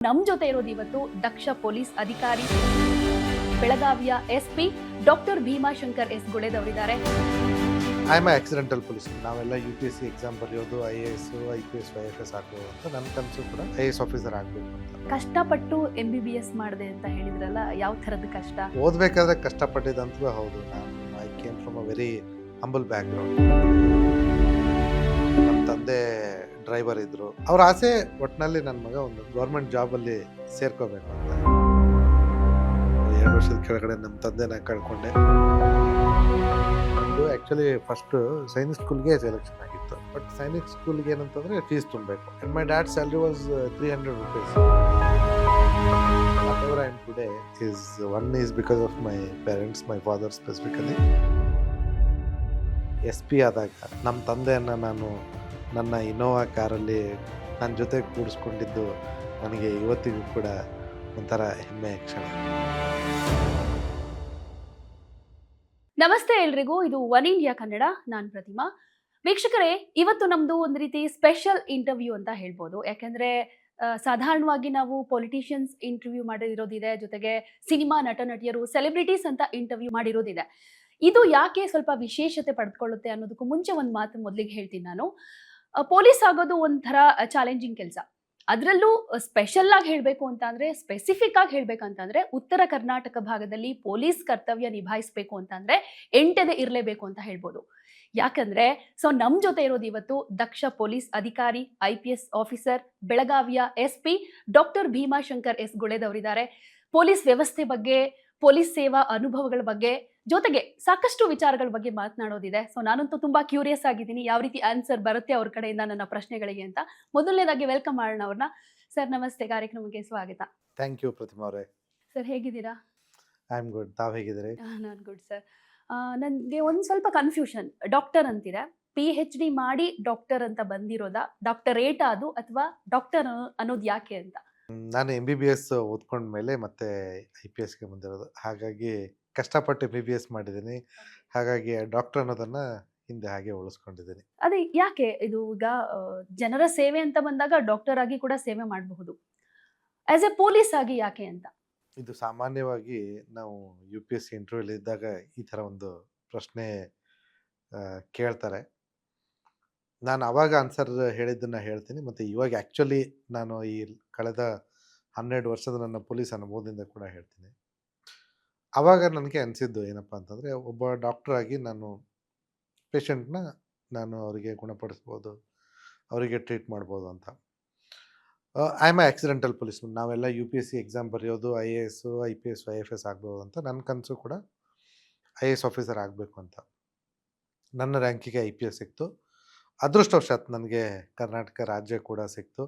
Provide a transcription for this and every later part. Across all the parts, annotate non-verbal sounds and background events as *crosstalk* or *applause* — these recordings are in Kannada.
ನಮ್ ಜೊತೆ ಇರೋದು ಇವತ್ತು ದಕ್ಷ ಪೊಲೀಸ್ ಅಧಿಕಾರಿ ಬೆಳಗಾವಿಯ S P doctor Bhimashankar S ಗುಳೆದವರಿದ್ದಾರೆ I am accidental police ನಾವೆಲ್ಲ U P S C exam ಬರೆಯೋದು I A S I P S I F S ಆಗಬೇಕು ಅಂತ ನನ್ನ ಕನಸು ಕೂಡ ಐ ಎಸ್ ಆಫೀಸರ್ ಆಗಬೇಕು ಅಂತ. ಕಷ್ಟಪಟ್ಟು ಎಂ ಬಿ ಬಿ ಎಸ್ ಮಾಡಿದೆ ಅಂತ ಹೇಳಿದ್ರಲ್ಲ ಯಾವ ಥರದ ಕಷ್ಟ? ಓದಬೇಕಾದ್ರೆ ಕಷ್ಟಪಟ್ಟಿದ್ದಂತೂ ಹೌದು. ನಾನು I came from a very humble background ನಮ್ಮ ಡ್ರೈವರ್ ಇದ್ರು. ಅವ್ರ ಆಸೆ ಒಟ್ಟಿನಲ್ಲಿ ನನ್ನ ಮಗ ಒಂದು ಗೌರ್ಮೆಂಟ್ ಜಾಬಲ್ಲಿ ಸೇರ್ಕೋಬೇಕು ಅಂತ. ಎರಡು ವರ್ಷದ ಕೆಳಗಡೆ ನಮ್ಮ ತಂದೆನ ಕಳ್ಕೊಂಡೆ. ಒಂದು ಆ್ಯಕ್ಚುಲಿ ಫಸ್ಟ್ ಸೈನಿಕ್ ಸ್ಕೂಲ್ಗೆ ಸೆಲೆಕ್ಷನ್ ಆಗಿತ್ತು. ಬಟ್ ಸೈನಿಕ್ ಸ್ಕೂಲ್ಗೆ ಏನಂತಂದ್ರೆ ಫೀಸ್ ತುಂಬಬೇಕು. And my dad salary was three hundred rupees whatever I is one is because of my parents, my father specifically. S P ಆದಾಗ ನಮ್ಮ ತಂದೆಯನ್ನು ನಾನು ನನ್ನ ಇನೋವಾ ಕಾರಲ್ಲಿ ನನ್ನ ಜೊತೆ ಕೂಡಿಸ್ಕೊಂಡಿದ್ದು ನನಗೆ ಇವತ್ತಿಗೂ ಕೂಡ ಒಂಥರ ಹೆಮ್ಮೆಯ ಕ್ಷಣ. ನಮಸ್ತೆ ಎಲ್ರಿಗೂ, ಇದು ಒನ್ ಇಂಡಿಯಾ ಕನ್ನಡ, ನಾನು ಪ್ರತಿಮಾ. ವೀಕ್ಷಕರೇ, ಇವತ್ತು ನಮ್ದು ಒಂದು ರೀತಿ ಸ್ಪೆಷಲ್ ಇಂಟರ್ವ್ಯೂ ಅಂತ ಹೇಳ್ಬೋದು. ಯಾಕಂದ್ರೆ ಸಾಧಾರಣವಾಗಿ ನಾವು ಪೊಲಿಟಿಷಿಯನ್ಸ್ ಇಂಟರ್ವ್ಯೂ ಮಾಡಿರೋದಿದೆ, ಜೊತೆಗೆ ಸಿನಿಮಾ ನಟ ನಟಿಯರು ಸೆಲೆಬ್ರಿಟೀಸ್ ಅಂತ ಇಂಟರ್ವ್ಯೂ ಮಾಡಿರೋದಿದೆ. ಇದು ಯಾಕೆ ಸ್ವಲ್ಪ ವಿಶೇಷತೆ ಪಡೆದುಕೊಳ್ಳುತ್ತೆ ಅನ್ನೋದಕ್ಕೂ ಮುಂಚೆ ಒಂದು ಮಾತು ಮೊದಲಿಗೆ ಹೇಳ್ತೀನಿ ನಾನು. ಪೊಲೀಸ್ ಆಗೋದು ಒಂಥರ ಚಾಲೆಂಜಿಂಗ್ ಕೆಲಸ. ಅದರಲ್ಲೂ ಸ್ಪೆಷಲ್ ಆಗಿ ಹೇಳಬೇಕು ಅಂತ ಅಂದ್ರೆ ಸ್ಪೆಸಿಫಿಕ್ ಆಗಿ ಹೇಳ್ಬೇಕಂತಂದ್ರೆ ಉತ್ತರ ಕರ್ನಾಟಕ ಭಾಗದಲ್ಲಿ ಪೊಲೀಸ್ ಕರ್ತವ್ಯ ನಿಭಾಯಿಸಬೇಕು ಅಂತಂದ್ರೆ, ಎಂಟದೆ ಇರಲೇಬೇಕು ಅಂತ ಹೇಳ್ಬೋದು. ಯಾಕಂದ್ರೆ, ಸೊ, ನಮ್ ಜೊತೆ ಇರೋದು ಇವತ್ತು ದಕ್ಷ ಪೊಲೀಸ್ ಅಧಿಕಾರಿ, ಐ ಪಿ ಎಸ್ ಆಫೀಸರ್, ಬೆಳಗಾವಿಯ S P doctor Bhimashankar S ಗುಳೆದವರಿದ್ದಾರೆ. Police ವ್ಯವಸ್ಥೆ ಬಗ್ಗೆ, ಪೊಲೀಸ್ ಸೇವಾ ಅನುಭವಗಳ ಬಗ್ಗೆ ಜೊತೆಗೆ ಸಾಕಷ್ಟು ವಿಚಾರಗಳ ಬಗ್ಗೆ ಮಾತನಾಡೋದಿದೆ. ಸೊ ನಾನಂತೂ ತುಂಬಾ ಕ್ಯೂರಿಯಸ್ ಆಗಿದ್ದೀನಿ. ಯಾವ ರೀತಿ ಆನ್ಸರ್ ಬರುತ್ತೆ ಅವ್ರ ಕಡೆಯಿಂದ ನನ್ನ ಪ್ರಶ್ನೆಗಳಿಗೆ ಅಂತ. ಮೊದಲನೇದಾಗಿ ವೆಲ್ಕಮ್ ಮಾಡೋಣ ಅವ್ರನ್ನ. ಸರ್ ನಮಸ್ತೆ. ಕಾರ್ಯಕ್ರಮಕ್ಕೆ ಸ್ವಾಗತ. ಥ್ಯಾಂಕ್ ಯು ಪ್ರತಿಮಾ ಅವರೇ. ಸರ್ ಹೇಗಿದ್ದೀರಾ? ಐ ಆಮ್ ಗುಡ್ ತಾವು ಹೇಗಿದ್ದೀರಿ? ನಾನು ಗುಡ್ ಸರ್ ನನಗೆ ಒಂದು ಸ್ವಲ್ಪ ಕನ್ಫ್ಯೂಷನ್ ಡಾಕ್ಟರ್ ಅಂತೀರಾ? ಪಿ ಹೆಚ್ ಡಿ ಮಾಡಿ ಡಾಕ್ಟರ್ ಅಂತ ಬಂದಿರೋದಾ? ಡಾಕ್ಟರೇಟ್ ಅದು ಅಥವಾ ಡಾಕ್ಟರ್ ಅನ್ನೋದು ಯಾಕೆ ಅಂತ? ನಾನು ಎಂ ಬಿ ಬಿ ಎಸ್ ಓದ್ಕೊಂಡ್ಮೇಲೆ ಮತ್ತೆ ಐ ಪಿ ಎಸ್ಗೆ ಬಂದಿರೋದು. ಹಾಗಾಗಿ ಕಷ್ಟಪಟ್ಟು ಎಂ ಬಿ ಬಿ ಎಸ್ ಮಾಡಿದ್ದೀನಿ. ಹಾಗಾಗಿ ಡಾಕ್ಟರ್ ಅನ್ನೋದನ್ನ ಹಿಂದೆ ಹಾಗೆ ಉಳಿಸ್ಕೊಂಡಿದ್ದೀನಿ. ಅದೇ ಯಾಕೆ ಇದು ಈಗ ಜನರ ಸೇವೆ ಅಂತ ಬಂದಾಗ ಡಾಕ್ಟರ್ ಆಗಿ ಕೂಡ ಸೇವೆ ಮಾಡಬಹುದು? ಆಸ್ ಎ ಪೊಲೀಸ್ ಆಗಿ ಯಾಕೆ ಅಂತ? ಇದು ಸಾಮಾನ್ಯವಾಗಿ ನಾವು ಯು ಪಿ ಎಸ್ ಸಿ ಇಂಟರ್ವ್ಯೂಲ್ ಇದ್ದಾಗ ಈ ಥರ ಒಂದು ಪ್ರಶ್ನೆ ಕೇಳ್ತಾರೆ. ನಾನು ಅವಾಗ ಆನ್ಸರ್ ಹೇಳಿದ್ದನ್ನು ಹೇಳ್ತೀನಿ. ಮತ್ತು ಇವಾಗ ಆ್ಯಕ್ಚುಲಿ ನಾನು ಈ ಕಳೆದ ಹನ್ನೆರಡು ವರ್ಷದ ನನ್ನ ಪೊಲೀಸ್ ಅನುಭವದಿಂದ ಕೂಡ ಹೇಳ್ತೀನಿ. ಆವಾಗ ನನಗೆ ಅನಿಸಿದ್ದು ಏನಪ್ಪ ಅಂತಂದರೆ, ಒಬ್ಬ ಡಾಕ್ಟರ್ ಆಗಿ ನಾನು ಪೇಷಂಟ್ನ ನಾನು ಅವರಿಗೆ ಗುಣಪಡಿಸ್ಬೋದು, ಅವರಿಗೆ ಟ್ರೀಟ್ ಮಾಡ್ಬೋದು ಅಂತ. ಐ ಆಮ್ ಆಕ್ಸಿಡೆಂಟಲ್ ಪೊಲೀಸ್ ನಾವೆಲ್ಲ U P S C exam ಬರೆಯೋದು I A S I P S I F S ಆಗ್ಬೋದು ಅಂತ ನನ್ನ ಕನಸು ಕೂಡ ಐ ಎ ಎಸ್ ಆಫೀಸರ್ ಆಗಬೇಕು ಅಂತ. ನನ್ನ ರ್ಯಾಂಕಿಗೆ ಐ ಪಿ ಎಸ್ ಸಿಕ್ತು. ಅದೃಷ್ಟವಶಾತ್ ನನಗೆ ಕರ್ನಾಟಕ ರಾಜ್ಯ ಕೂಡ ಸಿಕ್ತು.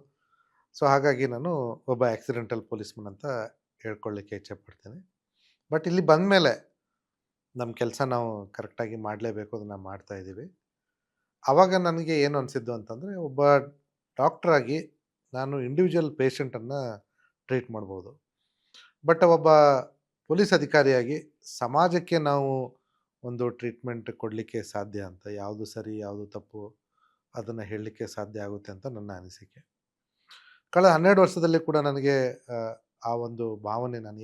ಸೊ, ಹಾಗಾಗಿ ನಾನು ಒಬ್ಬ ಆಕ್ಸಿಡೆಂಟಲ್ ಪೊಲೀಸ್ಮನ್ ಅಂತ ಹೇಳ್ಕೊಳ್ಳಿಕ್ಕೆ ಇಚ್ಛೆ ಪಡ್ತೀನಿ. ಬಟ್ ಇಲ್ಲಿ ಬಂದ ಮೇಲೆ ನಮ್ಮ ಕೆಲಸ ನಾವು ಕರೆಕ್ಟಾಗಿ ಮಾಡಲೇಬೇಕು ಅದನ್ನು ಮಾಡ್ತಾ ಇದ್ದೀವಿ. ಆವಾಗ ನನಗೆ ಏನು ಅನಿಸಿದ್ದು ಅಂತಂದರೆ ಒಬ್ಬ ಡಾಕ್ಟ್ರಾಗಿ ನಾನು ಇಂಡಿವಿಜುವಲ್ ಪೇಷಂಟನ್ನು ಟ್ರೀಟ್ ಮಾಡ್ಬೋದು. ಬಟ್ ಒಬ್ಬ ಪೊಲೀಸ್ ಅಧಿಕಾರಿಯಾಗಿ ಸಮಾಜಕ್ಕೆ ನಾವು ಒಂದು ಟ್ರೀಟ್ಮೆಂಟ್ ಕೊಡಲಿಕ್ಕೆ ಸಾಧ್ಯ ಅಂತ ಯಾವುದು ಸರಿ ಯಾವುದು ತಪ್ಪು ಅದನ್ನು ಹೇಳಲಿಕ್ಕೆ ಸಾಧ್ಯ ಆಗುತ್ತೆ ಅಂತ ನನ್ನ ಅನಿಸಿಕೆ. ಕಳೆದ ಹನ್ನೆರಡು ವರ್ಷದಲ್ಲಿ ಕೂಡ ನನಗೆ ಆ, ಒಂದು ಭಾವನೆ ನಾನು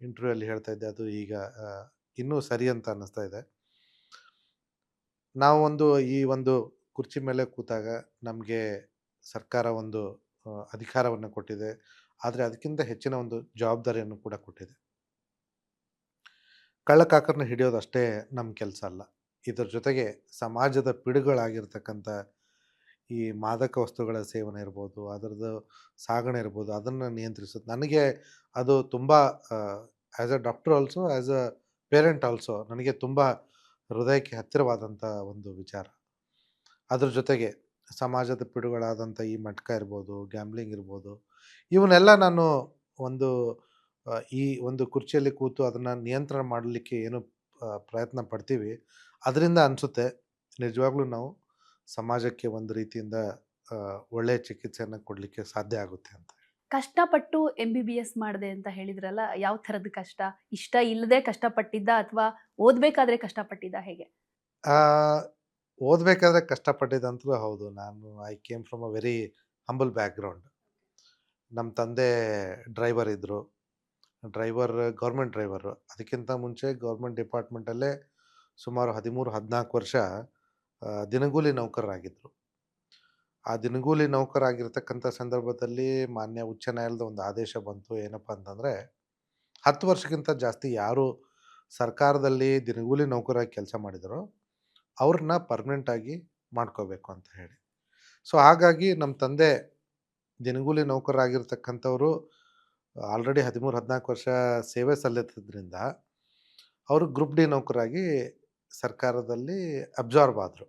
ಏನು ಇಂಟರ್ವ್ಯೂಯಲ್ಲಿ ಹೇಳ್ತಾ ಇದ್ದೆ, ಅದು ಈಗ ಇನ್ನೂ ಸರಿ ಅಂತ ಅನ್ನಿಸ್ತಾ ಇದೆ. ನಾವು ಒಂದು ಈ ಒಂದು ಕುರ್ಚಿ ಮೇಲೆ ಕೂತಾಗ ನಮಗೆ ಸರ್ಕಾರ ಒಂದು ಅಧಿಕಾರವನ್ನು ಕೊಟ್ಟಿದೆ. ಆದರೆ ಅದಕ್ಕಿಂತ ಹೆಚ್ಚಿನ ಒಂದು ಜವಾಬ್ದಾರಿಯನ್ನು ಕೂಡ ಕೊಟ್ಟಿದೆ. ಕಳ್ಳಕಾಕರನ್ನ ಹಿಡಿಯೋದು ಅಷ್ಟೇ ನಮ್ಮ ಕೆಲಸ ಅಲ್ಲ. ಇದರ ಜೊತೆಗೆ ಸಮಾಜದ ಪಿಡುಗಳಾಗಿರ್ತಕ್ಕಂಥ ಈ ಮಾದಕ ವಸ್ತುಗಳ ಸೇವನೆ ಇರ್ಬೋದು, ಅದರದ್ದು ಸಾಗಣೆ ಇರ್ಬೋದು, ಅದನ್ನು ನಿಯಂತ್ರಿಸೋದು ನನಗೆ ಅದು ತುಂಬ as a doctor also as a parent also ನನಗೆ ತುಂಬ ಹೃದಯಕ್ಕೆ ಹತ್ತಿರವಾದಂಥ ಒಂದು ವಿಚಾರ. ಅದ್ರ ಜೊತೆಗೆ ಸಮಾಜದ ಪಿಡುಗಳಾದಂಥ ಈ ಮಟ್ಕ ಇರ್ಬೋದು ಗ್ಯಾಮ್ಲಿಂಗ್ ಇರ್ಬೋದು, ಇವನ್ನೆಲ್ಲ ನಾನು ಒಂದು ಈ ಒಂದು ಕುರ್ಚಿಯಲ್ಲಿ ಕೂತು ಅದನ್ನು ನಿಯಂತ್ರಣ ಮಾಡಲಿಕ್ಕೆ ಏನು ಪ್ರಯತ್ನ ಪಡ್ತೀವಿ, ಅದರಿಂದ ಅನಿಸುತ್ತೆ, ನಿಜವಾಗ್ಲೂ ನಾವು ಸಮಾಜಕ್ಕೆ ಒಂದು ರೀತಿಯಿಂದ ಒಳ್ಳೆಯ ಚಿಕಿತ್ಸೆಯನ್ನು ಕೊಡಲಿಕ್ಕೆ ಸಾಧ್ಯ ಆಗುತ್ತೆ ಅಂತ ಕಷ್ಟಪಟ್ಟು ಎಂ ಬಿ ಬಿ ಎಸ್ ಮಾಡಿದೆ ಅಂತ ಹೇಳಿದ್ರಲ್ಲ ಯಾವ ಥರದ ಕಷ್ಟ? ಇಷ್ಟ ಇಲ್ಲದೆ ಕಷ್ಟಪಟ್ಟಿದ್ದ ಅಥವಾ ಓದ್ಬೇಕಾದ್ರೆ ಕಷ್ಟಪಟ್ಟಿದ್ದ ಹೇಗೆ? ಆ, ಓದಬೇಕಾದ್ರೆ ಕಷ್ಟಪಟ್ಟಿದ್ದಂತೂ ಹೌದು. ನಾನು I came from a very humble background ನಮ್ಮ ತಂದೆ ಡ್ರೈವರ್ ಇದ್ದರು ಡ್ರೈವರ್ ಗೌರ್ಮೆಂಟ್ ಡ್ರೈವರು ಅದಕ್ಕಿಂತ ಮುಂಚೆ ಗೌರ್ಮೆಂಟ್ ಡಿಪಾರ್ಟ್ಮೆಂಟಲ್ಲೇ ಸುಮಾರು ಹದಿಮೂರು ಹದಿನಾಲ್ಕು ವರ್ಷ ದಿನಗೂಲಿ ನೌಕರರಾಗಿದ್ದರು ಆ ದಿನಗೂಲಿ ನೌಕರಾಗಿರ್ತಕ್ಕಂಥ ಸಂದರ್ಭದಲ್ಲಿ ಮಾನ್ಯ ಉಚ್ಚ ನ್ಯಾಯಾಲಯದ ಒಂದು ಆದೇಶ ಬಂತು. ಏನಪ್ಪ ಅಂತಂದರೆ, ಹತ್ತು ವರ್ಷಕ್ಕಿಂತ ಜಾಸ್ತಿ ಯಾರು ಸರ್ಕಾರದಲ್ಲಿ ದಿನಗೂಲಿ ನೌಕರಾಗಿ ಕೆಲಸ ಮಾಡಿದರೋ, ಅವ್ರನ್ನ ಪರ್ಮನೆಂಟಾಗಿ ಮಾಡ್ಕೋಬೇಕು ಅಂತ ಹೇಳಿ. ಸೊ, ಹಾಗಾಗಿ ನಮ್ಮ ತಂದೆ ದಿನಗೂಲಿ ನೌಕರರಾಗಿರ್ತಕ್ಕಂಥವ್ರು ಆಲ್ರೆಡಿ ಹದಿಮೂರು, ಹದಿನಾಲ್ಕು ವರ್ಷ ಸೇವೆ ಸಲ್ಲಿಸಿದ್ರಿಂದ ಅವರು ಗ್ರೂಪ್ ಡಿ ನೌಕರಾಗಿ ಸರ್ಕಾರದಲ್ಲಿ ಅಬ್ಸಾರ್ಬ್ ಆದರು.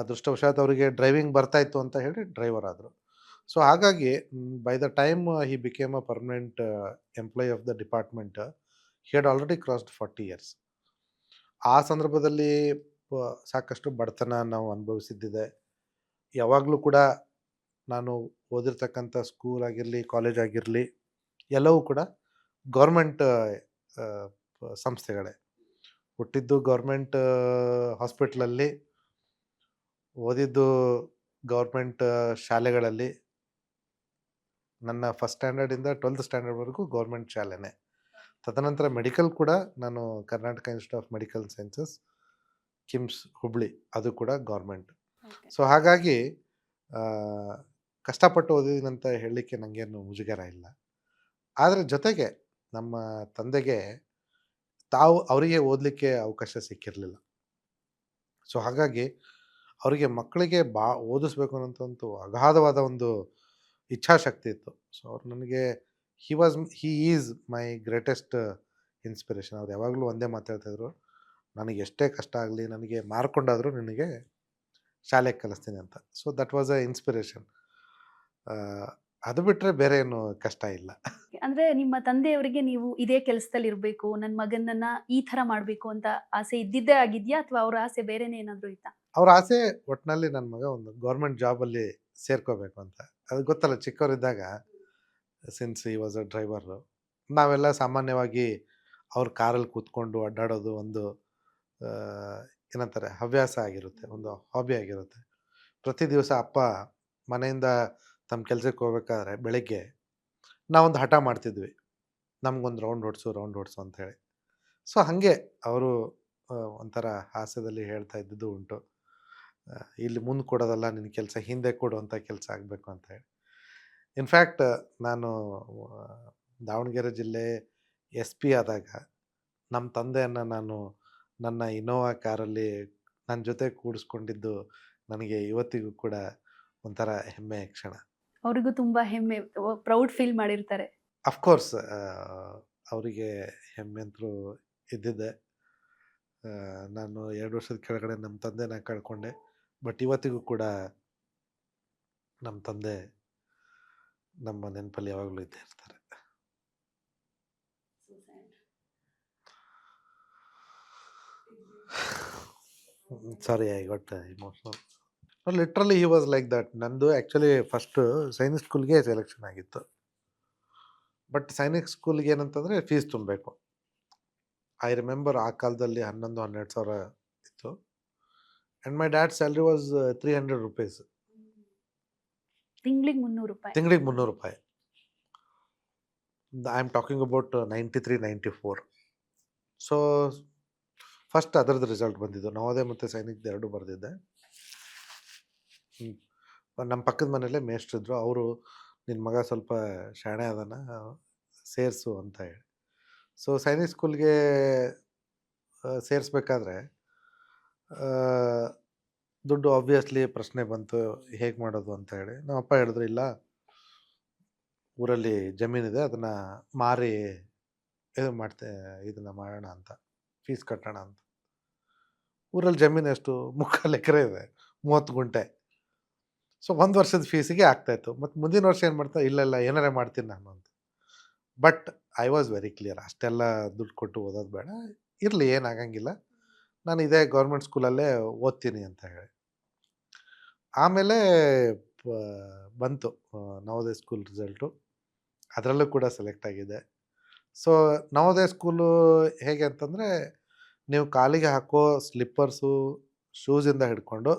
ಅದೃಷ್ಟವಶಾತ್ ಅವರಿಗೆ ಡ್ರೈವಿಂಗ್ ಬರ್ತಾಯಿತ್ತು ಅಂತ ಹೇಳಿ ಡ್ರೈವರ್ ಆದರು. ಸೊ, ಹಾಗಾಗಿ by the time he became a permanent employee of the department he had already crossed forty years ಆ ಸಂದರ್ಭದಲ್ಲಿ ಸಾಕಷ್ಟು ಬಡತನ ನಾವು ಅನುಭವಿಸಿದ್ದಿದೆ. ಯಾವಾಗಲೂ ಕೂಡ ನಾನು ಓದಿರ್ತಕ್ಕಂಥ ಸ್ಕೂಲ್ ಆಗಿರಲಿ ಕಾಲೇಜ್ ಆಗಿರಲಿ, ಎಲ್ಲವೂ ಕೂಡ ಗೌರ್ಮೆಂಟ್ ಸಂಸ್ಥೆಗಳೇ. ಹುಟ್ಟಿದ್ದು ಗೌರ್ಮೆಂಟ್ ಹಾಸ್ಪಿಟ್ಲಲ್ಲಿ ಓದಿದ್ದು ಗೌರ್ಮೆಂಟ್ ಶಾಲೆಗಳಲ್ಲಿ. ನನ್ನ ಫಸ್ಟ್ ಸ್ಟ್ಯಾಂಡರ್ಡಿಂದ ಟ್ವೆಲ್ತ್ ಸ್ಟ್ಯಾಂಡರ್ಡ್ವರೆಗೂ ಗೌರ್ಮೆಂಟ್ ಶಾಲೆನೇ. ತದನಂತರ ಮೆಡಿಕಲ್ ಕೂಡ ನಾನು Karnataka institute of medical sciences KIMS Hubli ಅದು ಕೂಡ ಗೌರ್ಮೆಂಟ್ ಸೊ ಹಾಗಾಗಿ ಕಷ್ಟಪಟ್ಟು ಓದಿದ್ದೀನಂತ ಹೇಳಲಿಕ್ಕೆ ನನಗೇನು ಮುಜುಗರ ಇಲ್ಲ. ಆದರೆ ಜೊತೆಗೆ ನಮ್ಮ ತಂದೆಗೆ ತಾವು ಅವರಿಗೆ ಓದಲಿಕ್ಕೆ ಅವಕಾಶ ಸಿಕ್ಕಿರಲಿಲ್ಲ. ಸೊ, ಹಾಗಾಗಿ ಅವರಿಗೆ ಮಕ್ಕಳಿಗೆ ಬಾ, ಓದಿಸ್ಬೇಕು ಅನ್ನೋಂಥ ಅಗಾಧವಾದ ಒಂದು ಇಚ್ಛಾಶಕ್ತಿ ಇತ್ತು. ಸೊ, ಅವ್ರು ನನಗೆ he was he is my greatest inspiration ಅವ್ರು ಯಾವಾಗಲೂ ಒಂದೇ ಮಾತಾಡ್ತಾಯಿದ್ರು ನನಗೆ ಎಷ್ಟೇ ಕಷ್ಟ ಆಗಲಿ, ನನಗೆ ಮಾರ್ಕೊಂಡಾದರೂ ನಿನಗೆ ಶಾಲೆಗೆ ಕಲಿಸ್ತೀನಿ ಅಂತ. So that was a inspiration ಅದು ಬಿಟ್ಟರೆ ಬೇರೆ ಏನು ಕಷ್ಟ ಇಲ್ಲ. ಅಂದ್ರೆ ನಿಮ್ಮ ತಂದೆಯವರಿಗೆ ನೀವು ಇದೇ ಕೆಲಸದಲ್ಲಿ ಇರಬೇಕು ನನ್ನ ಮಗನನ್ನ ಈ ತರ ಮಾಡಬೇಕು ಅಂತ ಆಸೆ ಇದ್ದಿದ್ದೇ ಆಗಿದ್ಯಾ ಅಥವಾ ಅವರ ಆಸೆ ಬೇರೆನೇ ಏನಾದರೂ ಇತ್ತಾ? ಅವ್ರ ಆಸೆ ಒಟ್ಟಿನಲ್ಲಿ ನನ್ನ ಮಗ ಒಂದು ಗೌರ್ಮೆಂಟ್ ಜಾಬಲ್ಲಿ ಸೇರ್ಕೋಬೇಕು ಅಂತ. ಅದು ಗೊತ್ತಲ್ಲ ಚಿಕ್ಕವರಿದ್ದಾಗ ಸಿನ್ಸ್ ಈ ವಾಸ್ ಅ ಡ್ರೈವರು ನಾವೆಲ್ಲ ಸಾಮಾನ್ಯವಾಗಿ ಅವ್ರ ಕಾರಲ್ಲಿ ಕೂತ್ಕೊಂಡು ಅಡ್ಡಾಡೋದು ಒಂದು ಆ, ಏನಂತಾರೆ ಹವ್ಯಾಸ ಆಗಿರುತ್ತೆ ಒಂದು ಹಾಬಿ ಆಗಿರುತ್ತೆ. ಪ್ರತಿ ದಿವಸ ಅಪ್ಪ ಮನೆಯಿಂದ ತಮ್ಮ ಕೆಲಸಕ್ಕೆ ಹೋಗ್ಬೇಕಾದ್ರೆ ಬೆಳಗ್ಗೆ ನಾವೊಂದು ಹಠ ಮಾಡ್ತಿದ್ವಿ. ನಮಗೊಂದು ರೌಂಡ್ ಹೊಡ್ಸು ರೌಂಡ್ ಹೊಡ್ಸು ಅಂತ ಸೊ ಹಾಗೆ ಅವರು ಒಂಥರ ಹಾಸ್ಯದಲ್ಲಿ ಹೇಳ್ತಾ ಇದ್ದಿದ್ದು ಉಂಟು. ಇಲ್ಲಿ ಮುಂದೆ ಕೊಡೋದಲ್ಲ ನಿನ್ನ ಕೆಲಸ ಹಿಂದೆ ಕೊಡುವಂಥ ಕೆಲಸ ಆಗಬೇಕು ಅಂತ ಹೇಳಿ. ಇನ್ಫ್ಯಾಕ್ಟ್ ನಾನು ದಾವಣಗೆರೆ ಜಿಲ್ಲೆ ಎಸ್ ಪಿ ಆದಾಗ ನಮ್ಮ ತಂದೆಯನ್ನು ನಾನು ನನ್ನ ಇನೋವಾ ಕಾರಲ್ಲಿ ನನ್ನ ಜೊತೆ ಕೂಡಿಸ್ಕೊಂಡಿದ್ದು ನನಗೆ ಇವತ್ತಿಗೂ ಕೂಡ ಒಂಥರ ಹೆಮ್ಮೆಯ ಕ್ಷಣ. ಅವರಿಗೂ ತುಂಬ ಹೆಮ್ಮೆ ಪ್ರೌಡ್ ಫೀಲ್ ಮಾಡಿರ್ತಾರೆ. ಅಫ್ಕೋರ್ಸ್ ಅವರಿಗೆ ಹೆಮ್ಮೆ ಅಂತೂ ಇದ್ದಿದ್ದೆ ನಾನು ಎರಡು ವರ್ಷದ ಕೆಳಗಡೆ ನಮ್ಮ ತಂದೆನ ಕಳ್ಕೊಂಡೆ. ಬಟ್ ಇವತ್ತಿಗೂ ಕೂಡ ನಮ್ಮ ತಂದೆ ನಮ್ಮ ನೆನಪಲ್ಲಿ ಯಾವಾಗಲೂ ಇದ್ದೇ ಇರ್ತಾರೆ. Sorry I got emotional literally he was like that ನಂದು ಆ್ಯಕ್ಚುಲಿ ಫಸ್ಟು ಸೈನಿಕ್ ಸ್ಕೂಲ್ಗೆ ಸೆಲೆಕ್ಷನ್ ಆಗಿತ್ತು. ಬಟ್ ಸೈನಿಕ್ ಸ್ಕೂಲ್ಗೆ ಏನಂತಂದರೆ ಫೀಸ್ ತುಂಬಬೇಕು. ಐ ರಿಮೆಂಬರ್ ಆ ಕಾಲದಲ್ಲಿ ಹನ್ನೊಂದು ಹನ್ನೆರಡು ಸಾವಿರ ಇತ್ತು. And my dad salary was three hundred rupees ತಿಂಗಳಿಗೆ ಮುನ್ನೂರು ರೂಪಾಯಿ. ತಿಂಗಳಿಗೆ ಮುನ್ನೂರು ರೂಪಾಯಿ. I am talking about ninety three ninety four so first ಅದರದ್ದು ರಿಸಲ್ಟ್ ಬಂದಿದ್ದು. ನವೋದಯ ಮತ್ತು ಸೈನಿಕ್ದು ಎರಡೂ ಬರೆದಿದ್ದೆ. ನಮ್ಮ ಪಕ್ಕದ ಮನೆಯಲ್ಲೇ ಮೇಷ್ಟ್ರಿದ್ರು, ಅವರು ನಿನ್ನ ಮಗ ಸ್ವಲ್ಪ ಶಾಣೆ ಅದನ್ನು ಸೇರಿಸು ಅಂತ ಹೇಳಿ. ಸೊ ಸೈನಿಕ್ ಸ್ಕೂಲ್ಗೆ ಸೇರಿಸ್ಬೇಕಾದ್ರೆ ದುಡ್ಡು ಆಬ್ವಿಯಸ್ಲಿ ಪ್ರಶ್ನೆ ಬಂತು, ಹೇಗೆ ಮಾಡೋದು ಅಂತ ಹೇಳಿ. ನಮ್ಮ ಅಪ್ಪ ಹೇಳಿದ್ರು, ಇಲ್ಲ, ಊರಲ್ಲಿ ಜಮೀನಿದೆ ಅದನ್ನು ಮಾರಿ, ಇದು ಮಾಡ್ತೆ, ಇದನ್ನು ಮಾಡೋಣ ಅಂತ ಫೀಸ್ ಕಟ್ಟೋಣ ಅಂತ. ಊರಲ್ಲಿ ಜಮೀನು ಎಷ್ಟು? ಮುಕ್ಕಾಲು ಎಕರೆ ಇದೆ, ಮೂವತ್ತು ಗುಂಟೆ. ಸೊ, ಒಂದು ವರ್ಷದ ಫೀಸಿಗೆ ಆಗ್ತಾಯಿತ್ತು ಮತ್ತು ಮುಂದಿನ ವರ್ಷ ಏನು ಮಾಡ್ತಾ, ಇಲ್ಲ ಇಲ್ಲ, ಏನಾರೇ ಮಾಡ್ತೀನಿ ನಾನು ಅಂತ. But I was very clear ಅಷ್ಟೆಲ್ಲ ದುಡ್ಡು ಕೊಟ್ಟು ಓದೋದು ಬೇಡ. ಇರಲಿ ಏನಾಗಂಗಿಲ್ಲ ನಾನು ಇದೇ ಗೌರ್ಮೆಂಟ್ ಸ್ಕೂಲಲ್ಲೇ ಓದ್ತೀನಿ ಅಂತ ಹೇಳಿ. ಆಮೇಲೆ ಬಂತು ನವೋದಯ ಸ್ಕೂಲ್ ರಿಸಲ್ಟು ಅದರಲ್ಲೂ ಕೂಡ ಸೆಲೆಕ್ಟ್ ಆಗಿದೆ ಸೊ ನವೋದಯ ಸ್ಕೂಲು ಹೇಗೆ ಅಂತಂದರೆ, ನೀವು ಕಾಲಿಗೆ ಹಾಕೋ ಸ್ಲಿಪ್ಪರ್ಸು ಶೂಸಿಂದ ಹಿಡ್ಕೊಂಡು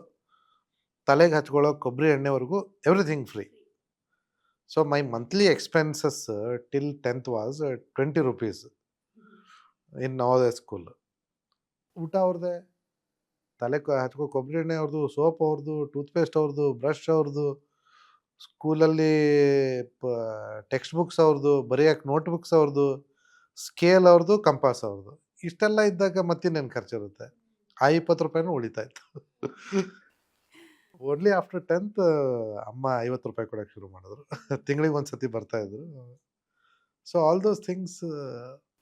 ತಲೆಗೆ ಹಚ್ಕೊಳ್ಳೋ ಕೊಬ್ಬರಿ ಎಣ್ಣೆವರೆಗೂ everything free so my monthly expenses till tenth was twenty rupees in Navodaya school ಊಟ ಅವ್ರದ್ದೇ ತಲೆ ಹಚ್ಕೋ ಕೊಬ್ಬರಿ ಎಣ್ಣೆ ಅವ್ರದ್ದು ಸೋಪ್ ಅವ್ರದ್ದು ಟೂತ್ಪೇಸ್ಟ್ ಅವ್ರದ್ದು ಬ್ರಷ್ ಅವ್ರದ್ದು ಸ್ಕೂಲಲ್ಲಿ ಟೆಕ್ಸ್ಟ್ ಬುಕ್ಸ್ ಅವ್ರದ್ದು ಬರೆಯೋಕೆ ನೋಟ್ ಬುಕ್ಸ್ ಅವ್ರದ್ದು ಸ್ಕೇಲ್ ಅವ್ರದ್ದು ಕಂಪಾಸ್ ಅವ್ರದ್ದು ಇಷ್ಟೆಲ್ಲ ಇದ್ದಾಗ ಮತ್ತಿನ್ನೇನು ಖರ್ಚಿರುತ್ತೆ? ಆ ಇಪ್ಪತ್ತು ರೂಪಾಯಿನೂ ಉಳಿತಾ ಇತ್ತು. ಓನ್ಲಿ ಆಫ್ಟರ್ ಟೆಂತ್ ಅಮ್ಮ ಐವತ್ತು ರೂಪಾಯಿ ಕೊಡೋಕೆ ಶುರು ಮಾಡಿದ್ರು. *laughs* ತಿಂಗಳಿಗೆ ಒಂದು ಸತಿ ಬರ್ತಾ ಇದ್ರು. ಸೊ ಆಲ್ ದೋಸ್ ಥಿಂಗ್ಸ್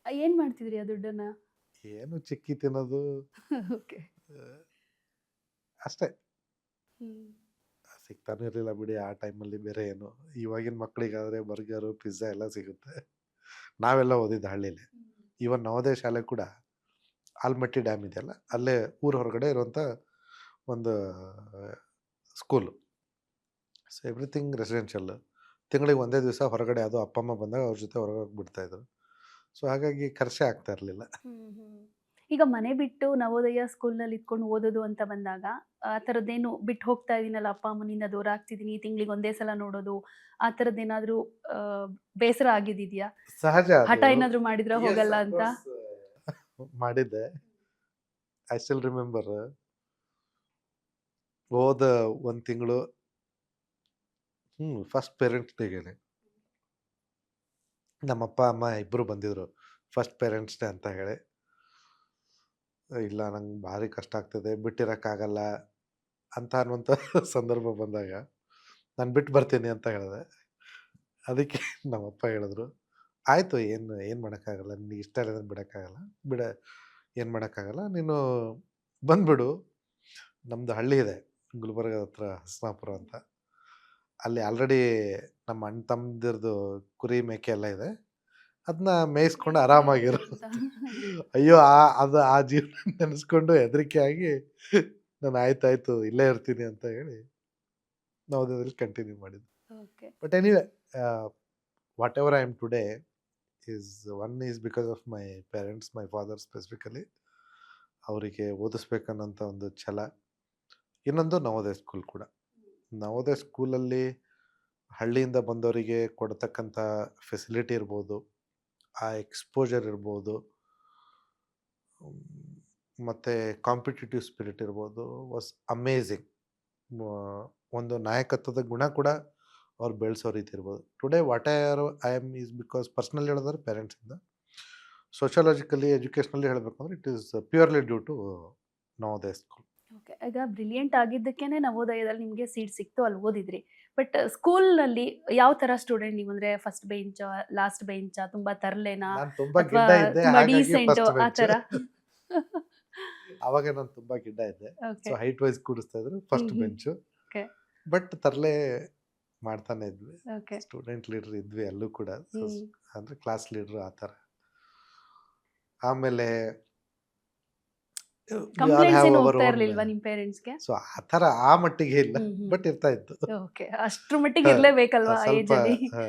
ಏನು ಮಾಡ್ತಿದ್ರಿ ಆ ದುಡ್ಡನ್ನ? ಏನು ಚಿಕ್ಕಿ ತಿನ್ನೋದು. *laughs* ಓಕೆ ಅಷ್ಟೇ. ಸಿಗ್ತಾನೆ ಇರಲಿಲ್ಲ ಬಿಡಿ ಆ ಟೈಮಲ್ಲಿ ಬೇರೆ ಏನು. ಇವಾಗಿನ ಮಕ್ಕಳಿಗಾದರೆ ಬರ್ಗರು ಪಿಜ್ಜಾ ಎಲ್ಲ ಸಿಗುತ್ತೆ. ನಾವೆಲ್ಲ ಓದಿದ್ದು ಹಳ್ಳಿಲಿ. ಇವನ್ ನವೋದಯ ಶಾಲೆ ಕೂಡ ಆಲ್ಮಟ್ಟಿ ಡ್ಯಾಮ್ ಇದೆಯಲ್ಲ ಅಲ್ಲೇ ಊರ ಹೊರಗಡೆ ಇರುವಂಥ ಒಂದು ಸ್ಕೂಲು. ಸೊ ಎವ್ರಿಥಿಂಗ್ ರೆಸಿಡೆನ್ಷಿಯಲ್ ತಿಂಗಳಿಗೆ ಒಂದೇ ದಿವಸ ಹೊರಗಡೆ ಅದು ಅಪ್ಪ ಅಮ್ಮ ಬಂದಾಗ ಅವ್ರ ಜೊತೆ ಹೊರಗೆ ಬಿಡ್ತಾಯಿದ್ರು ಸೊ ಹಾಗಾಗಿ ಖರ್ಚೆ ಆಗ್ತಾ ಇರಲಿಲ್ಲ. ಈಗ ಮನೆ ಬಿಟ್ಟು ನವೋದಯ ಸ್ಕೂಲ್ನಲ್ಲಿ ಇದ್ಕೊಂಡು ಓದೋದು ಅಂತ ಬಂದಾಗ ಆ ಥರದ್ದೇನು ಬಿಟ್ಟು ಹೋಗ್ತಾ ಇದ್ದೀನಲ್ಲ ಅಪ್ಪ ಅಮ್ಮನಿಂದ ದೂರ ಆಗ್ತಿದ್ದೀನಿ ತಿಂಗಳಿಗೆ ಒಂದೇ ಸಲ ನೋಡೋದು ಆ ಥರದ್ದೇನಾದರೂ ಬೇಸರ ಆಗಿದೆಯಾ ಸಹಜ ಹಠ ಏನಾದರೂ ಮಾಡಿದ್ರೆ ಹೋಗಲ್ಲ ಅಂತ? ಮಾಡಿದ್ದೆ. ಐ ಸ್ಟಿಲ್ ರಿಮೆಂಬರ್ ಹೋದ ಒಂದು ತಿಂಗಳು ಹ್ಞೂ ಫಸ್ಟ್ ಪೇರೆಂಟ್ಸ್ ನಮ್ಮ ನಮ್ಮಪ್ಪ, ಅಮ್ಮ ಇಬ್ಬರು ಬಂದಿದ್ರು. ಫಸ್ಟ್ ಪೇರೆಂಟ್ಸ್ ಡೇ ಅಂತ ಹೇಳಿ. ಇಲ್ಲ, ನಂಗೆ ಭಾರಿ ಕಷ್ಟ ಆಗ್ತದೆ, ಬಿಟ್ಟಿರೋಕ್ಕಾಗಲ್ಲ ಅಂತ ಅನ್ನುವಂಥ *laughs* ಸಂದರ್ಭ ಬಂದಾಗ ನಾನು ಬಿಟ್ಟು ಬರ್ತೀನಿ ಅಂತ ಹೇಳಿದೆ. ಅದಕ್ಕೆ *laughs* ನಮ್ಮಪ್ಪ ಹೇಳಿದ್ರು, ಆಯಿತು, ಏನು ಏನು ಮಾಡೋಕ್ಕಾಗಲ್ಲ, ನಿನಗೆ ಇಷ್ಟ ಇಲ್ಲ ಬಿಡೋಕ್ಕಾಗಲ್ಲ, ಬಿಡ, ಏನು ಮಾಡೋಕ್ಕಾಗಲ್ಲ, ನೀನು ಬಂದುಬಿಡು. ನಮ್ಮದು ಹಳ್ಳಿ ಇದೆ. ಗುಲ್ಬರ್ಗದ ಹತ್ರ ಹಸ್ನಾಪುರ ಅಂತ. ಅಲ್ಲಿ ಆಲ್ರೆಡಿ ನಮ್ಮ ಅಣ್ಣ ತಮ್ಮದಿರ್ದು ಕುರಿ ಮೇಕೆ ಎಲ್ಲ ಇದೆ. ಅದನ್ನ ಮೇಯಿಸ್ಕೊಂಡು ಆರಾಮಾಗಿರು ಅಯ್ಯೋ ಆ ಅದು ಆ ಜೀವನ ನೆನೆಸ್ಕೊಂಡು ಹೆದರಿಕೆ ಆಗಿ ನಾನು ಆಯ್ತಾಯ್ತು ಇಲ್ಲೇ ಇರ್ತೀನಿ ಅಂತ ಹೇಳಿ ನಾವು ಅದರಲ್ಲಿ ಕಂಟಿನ್ಯೂ ಮಾಡಿದ್ವಿ okay. But anyway whatever I am today is one is because of my parents my father specifically ಅವರಿಗೆ ಓದಿಸ್ಬೇಕನ್ನೋಂಥ ಒಂದು ಛಲ. ಇನ್ನೊಂದು ನವೋದಯ ಸ್ಕೂಲ್ ಕೂಡ. ನವೋದಯ ಸ್ಕೂಲಲ್ಲಿ ಹಳ್ಳಿಯಿಂದ ಬಂದವರಿಗೆ ಕೊಡ್ತಕ್ಕಂಥ ಫೆಸಿಲಿಟಿ ಇರ್ಬೋದು, ಆ ಎಕ್ಸ್ಪೋಜರ್ ಇರ್ಬೋದು ಮತ್ತು ಕಾಂಪಿಟೇಟಿವ್ ಸ್ಪಿರಿಟ್ ಇರ್ಬೋದು ವಾಸ್ ಅಮೇಝಿಂಗ್ ಒಂದು ನಾಯಕತ್ವದ ಗುಣ ಕೂಡ ಅವ್ರು ಬೆಳೆಸೋ ರೀತಿ ಇರ್ಬೋದು. Today what are I am is because personal ಹೇಳಿದ್ರೆ ಪೇರೆಂಟ್ಸಿಂದ ಸೋಷಿಯಾಲಜಿಕಲಿ ಹೇಳಬೇಕು ಅಂದರೆ it is purely due to Navodaya school okay ಈಗ ಬ್ರಿಲಿಯಂಟ್ ಆಗಿದ್ದಕ್ಕೇನೆ ನವೋದಯದಲ್ಲಿ ನಿಮಗೆ ಸೀಟ್ ಸಿಕ್ತು ಅಲ್ಲಿ ಓದಿದ್ರಿ. ಬಟ್ ಸ್ಕೂಲ್ನಲ್ಲಿ ಯಾವ ತರ ಸ್ಟೂಡೆಂಟ್ ನೀವು ಅಂದ್ರೆ ಫಸ್ಟ್ ಬೆಂಚ್ ಲಾಸ್ಟ್ ಬೆಂಚ್ ತುಂಬಾ ತರ್ಲೆನಾ ತುಂಬಾ ಡೀಸೆಂಟ್ ಆ ತರ? *laughs* ಅವಾಗ ನಾನು ತುಂಬಾ ಗಿಡ್ಡ ಇದ್ದೆ. ಸೊ ಹೈಟ್ ವೈಸ್ ಕೂಡಿಸ್ತಾ ಇದ್ರು ಫಸ್ಟ್ ಬೆಂಚ್. ಬಟ್ ತರಲೆ ಮಾಡ್ತಾನೆ ಇದ್ವಿ. ಸ್ಟೂಡೆಂಟ್ ಲೀಡರ್ ಇದ್ವಿ ಅಲ್ಲೂ ಕೂಡ. ಅಂದ್ರೆ ಕ್ಲಾಸ್ ಲೀಡರ್ ಆ ಥರ ಆಮೇಲೆ ಕಂಪ್ಲೇಂಟ್ಸ್ ಏನು ಹೋಗ್ತಾ ಇರ್ಲಿಲ್ವಾ ನಿಮ್ ಪೇರೆಂಟ್ಸ್ಗೆ ಸೊ ಆ ಥರ ಆ ಮಟ್ಟಿಗೆ ಇಲ್ಲ ಹ್ಮ್ ಹ್ಮ್. ಬಟ್ ಇರ್ತಾ ಇತ್ತು. ಓಕೆ ಅಷ್ಟ್ರ ಮಟ್ಟಿಗೆ ಹಾ, ಇರ್ಲೇಬೇಕಲ್ವಾ ಆ ಏಜ್ ಸ್ವಲ್ಪ ಅಲ್ಲಿ? ಹಾ,